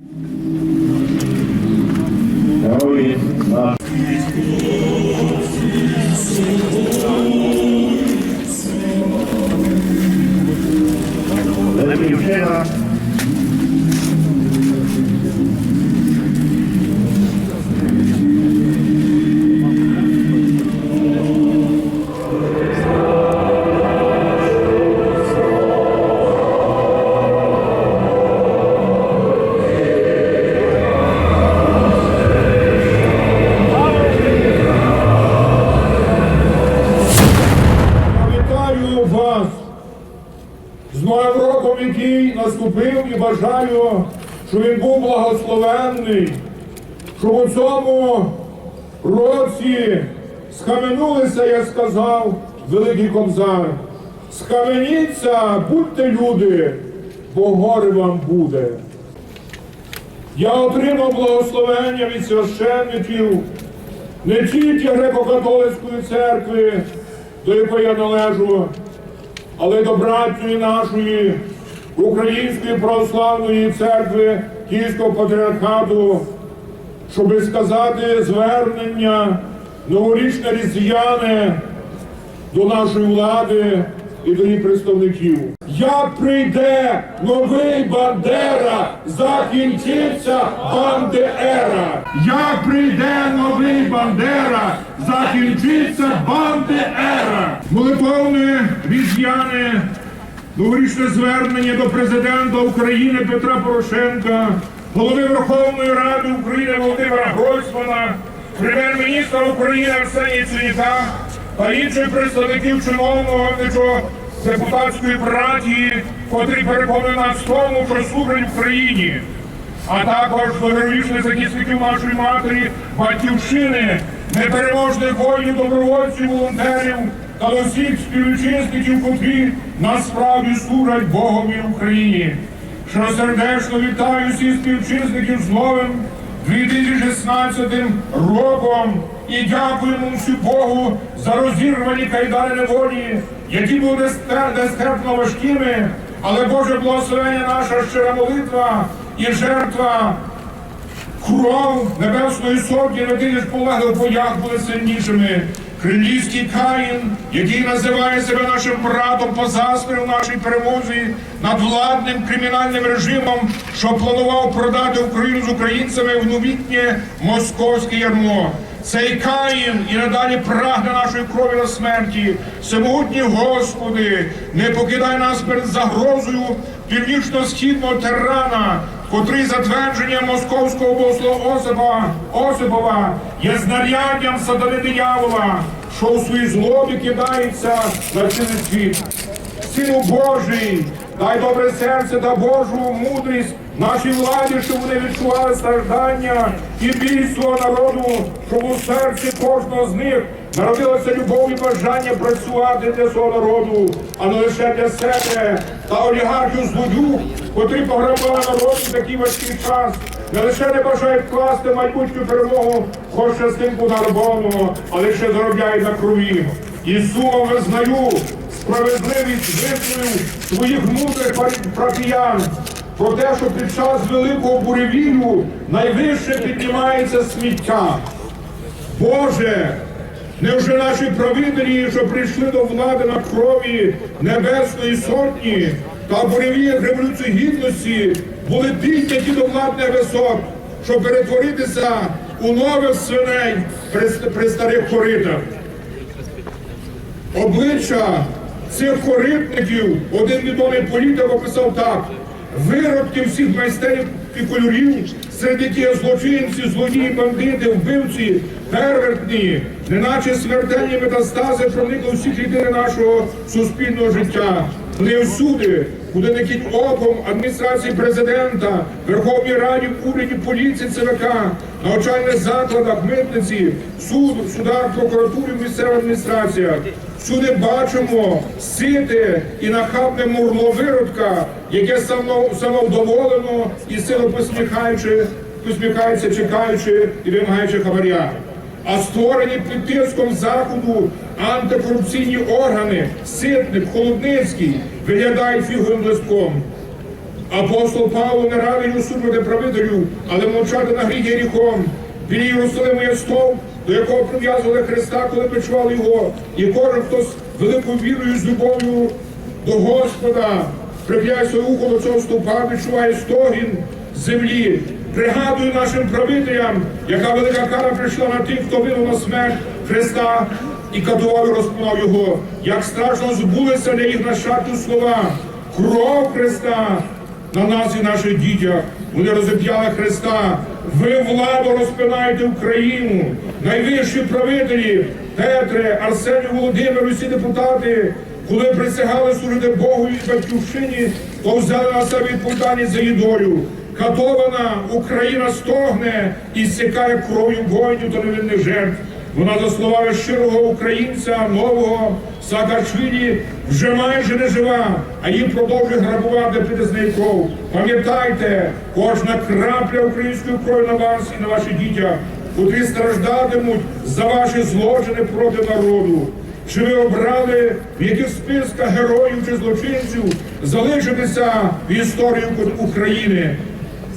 Let me hear. Благословенний, щоб у цьому році схаменулися, як сказав Великий Кобзар. Схаменіться, будьте люди, бо горе вам буде. Я отримав благословення від священників не тільки греко-католицької церкви, до якої я належу, але й до братньої нашої Української православної церкви Київського патріархату, щоби сказати звернення новорічне різдвяне до нашої влади і до її представників. Як прийде новий Бандера, закінчиться Бандера. Як прийде новий Бандера, закінчиться Бандера. Молитовне різдвяне новорічне звернення до президента України Петра Порошенка, голови Верховної Ради України Володимира Гройсмана, прем'єр-міністра України Арсенія Цвіта та інших представників чиновного депутатської братії, котрі переконують нас в тому, що служать Україні, а також до героїчних захисників нашої матері, батьківщини, непереможних воїнів, добровольців, волонтерів та до всіх співвітчизників, котрі насправді служать Богом і Україні. Щосердечно вітаю всіх співвітчизників з новим 2016 роком і дякуємо всю Богу за розірвані кайдани неволі, які були нестерпно важкими, але Боже благословення наша щира молитва і жертва кров Небесної Сотні, родини полеглих в боях були сильнішими. Кремлівський Каїн, який називає себе нашим братом, позастрив нашій перемозі над владним кримінальним режимом, що планував продати Україну з українцями в новітнє московське ярмо. Цей Каїн і надалі прагне нашої крові на смерті. Всемогутній Господи, не покидай нас перед загрозою північно-східного тирана, котрий затвердженням московського богослова Осипова є знаряддям сатани диявола, що у своїй злобі кидається на цілий світ. Сину Божий, дай добре серце та Божу мудрість нашій владі, щоб вони відчували страждання і біль свого народу, щоб у серці кожного з них народилася любов і бажання працювати для свого народу, а не лише для себе та олігархів злодюг, котрі пограбували народ в такий важкий час. Не лише не бажають класти майбутню перемогу, хоч частинку нарбону, але ще заробляють на крові. І сумом визнаю справедливість висловів своїх мудрих патріян про те, що під час великого буревію найвище піднімається сміття. Боже, невже наші правителі, що прийшли до влади на крові Небесної Сотні та буревіях Революції Гідності, були підняті до владних висот, щоб перетворитися у нових свиней при, при старих коритах? Обличчя цих коритників один відомий політик описав так: виродки всіх майстерів і кольорів, серед яких злочинці, злодії, бандити, вбивці, первертні, неначе смертельні метастази проникли у всі клітини нашого суспільного життя. Вони всюди, куди не кіть оком адміністрації президента, Верховній Раді, уряді, поліції, ЦВК, навчальних закладах, митниці, суд, судах, прокуратурі, місцевих адміністраціях. Всюди бачимо сите і нахабне мурло виродка, яке само- самовдоволено і силу посміхаючи, посміхається, чекаючи і вимагаючи хабаря. А створені під тиском заходу антикорупційні органи, Ситник, Холодницький, виглядають фіговим листком. Апостол Павло не радий усунути правителю, але мовчати на гріх є гріхом. Біля Єрусалиму є стовп, до якого прив'язували Христа, коли почували його. І кожен, хто з великою вірою, з любов'ю до Господа, прип'яє своє ухо до цього стовпа, відчуває стогін землі. Пригадую нашим правителям, яка велика кара прийшла на тих, хто винув на смерть Христа і катував розпинав його. Як страшно збулися для їх нащадків слова. Кров Христа на нас і наших дітях. Вони розіп'яли Христа. Ви владу розпинаєте Україну. Найвищі правителі, Петре, Арсеній Володимир, усі депутати, коли присягали служити Богу і батьківщині, то взяли на себе відповідальність за її долю. Катована Україна стогне і стікає кров'ю воїнів та невинних жертв. Вона, за словами щирого українця нового Саакашвілі, вже майже не жива, а її продовжує грабувати кров. Пам'ятайте, кожна крапля української крові на вас і на ваших дітях, котрі страждатимуть за ваші злочини проти народу. Чи ви обрали в яких списках героїв чи злочинців залишитися в історії України?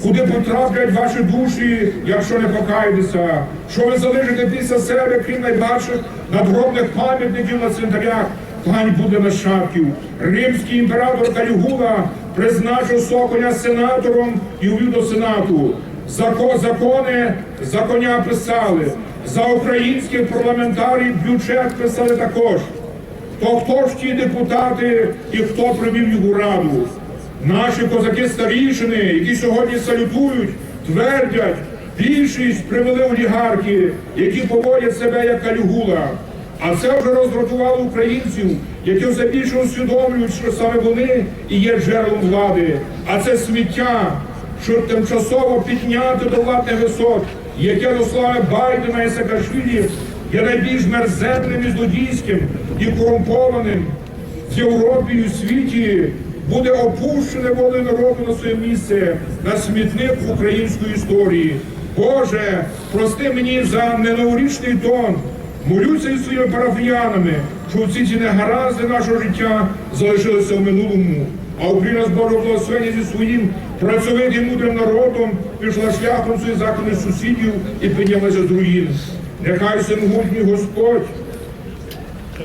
Куди потраплять ваші душі, якщо не покаєтеся? Що ви залишите після себе, крім найбільших надгробних пам'ятників на цвинтарях? Пань буде нащадків. Римський імператор Калігула призначив Соколя сенатором і увів до сенату. Зако, закони за коня писали. За українських парламентарів бюджет писали також. То хто ж ті депутати і хто привів у раду? Наші козаки старішини, які сьогодні салютують, твердять, більшість привели олігархи, які поводять себе як калюгула. А це вже роздратувало українців, які все більше усвідомлюють, що саме вони і є джерелом влади. А це сміття, що тимчасово підняти до владних висот, яке до слави Байдена і Саакашвілі є найбільш мерзенним і злодійським і корумпованим в Європі і у світі буде опущене волею народу на своє місце на смітник української історії. Боже, прости мені за неноворічний тон. Молюся із своїми парафіянами, що всі ці негаразди нашого життя залишилися в минулому. А Україна з Божого зі своїм працьовитим мудрим народом пішла шляхом своїх законних сусідів і піднялася з руїн. Нехай всемогутній Господь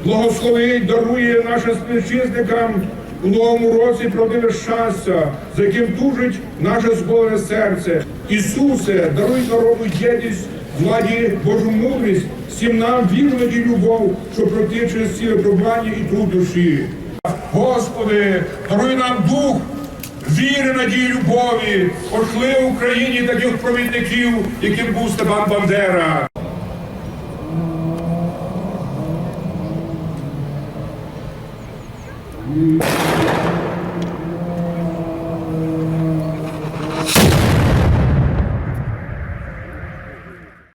благословить, дарує нашим співвітчизникам у новому році правдиве щастя, за яким тужить наше зболене серце. Ісусе, даруй народу єдність, владі Божу мудрість, всім нам віру і любов, щоб пройти через ці випробування і труд душі. Господи, даруй нам дух віри, надії, любові, пошли в Україні таких провідників, яким був Степан Бандера.